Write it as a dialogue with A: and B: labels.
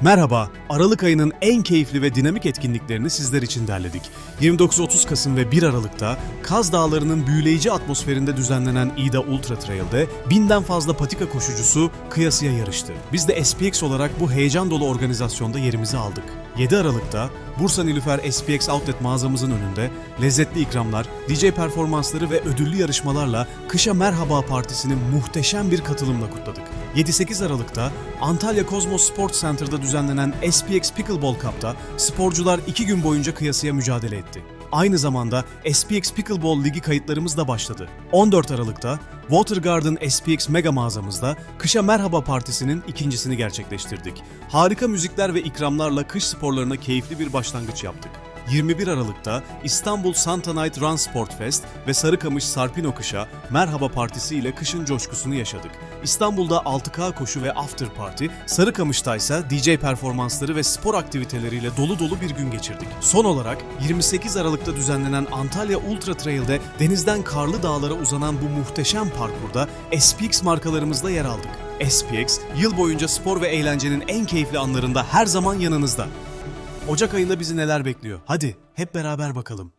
A: Merhaba, Aralık ayının en keyifli ve dinamik etkinliklerini sizler için derledik. 29-30 Kasım ve 1 Aralık'ta Kaz Dağları'nın büyüleyici atmosferinde düzenlenen İda Ultra Trail'de binden fazla patika koşucusu kıyasıya yarıştı. Biz de SPX olarak bu heyecan dolu organizasyonda yerimizi aldık. 7 Aralık'ta Bursa Nilüfer SPX Outlet mağazamızın önünde lezzetli ikramlar, DJ performansları ve ödüllü yarışmalarla Kışa Merhaba Partisi'ni muhteşem bir katılımla kutladık. 7-8 Aralık'ta Antalya Kozmos Sport Center'da düzenlenen SPX Pickleball Cup'ta sporcular 2 gün boyunca kıyasıya mücadele etti. Aynı zamanda SPX Pickleball Ligi kayıtlarımız da başladı. 14 Aralık'ta Water Garden SPX Mega mağazamızda Kışa Merhaba Partisi'nin ikincisini gerçekleştirdik. Harika müzikler ve ikramlarla kış sporlarına keyifli bir başlangıç yaptık. 21 Aralık'ta İstanbul Santa Night Run Sport Fest ve Sarıkamış Sarpino Kışa Merhaba Partisi ile kışın coşkusunu yaşadık. İstanbul'da 6K koşu ve after party, Sarıkamış'ta ise DJ performansları ve spor aktiviteleriyle dolu dolu bir gün geçirdik. Son olarak 28 Aralık'ta düzenlenen Antalya Ultra Trail'de denizden karlı dağlara uzanan bu muhteşem parkurda SPX markalarımızla yer aldık. SPX, yıl boyunca spor ve eğlencenin en keyifli anlarında her zaman yanınızda. Ocak ayında bizi neler bekliyor? Hadi hep beraber bakalım.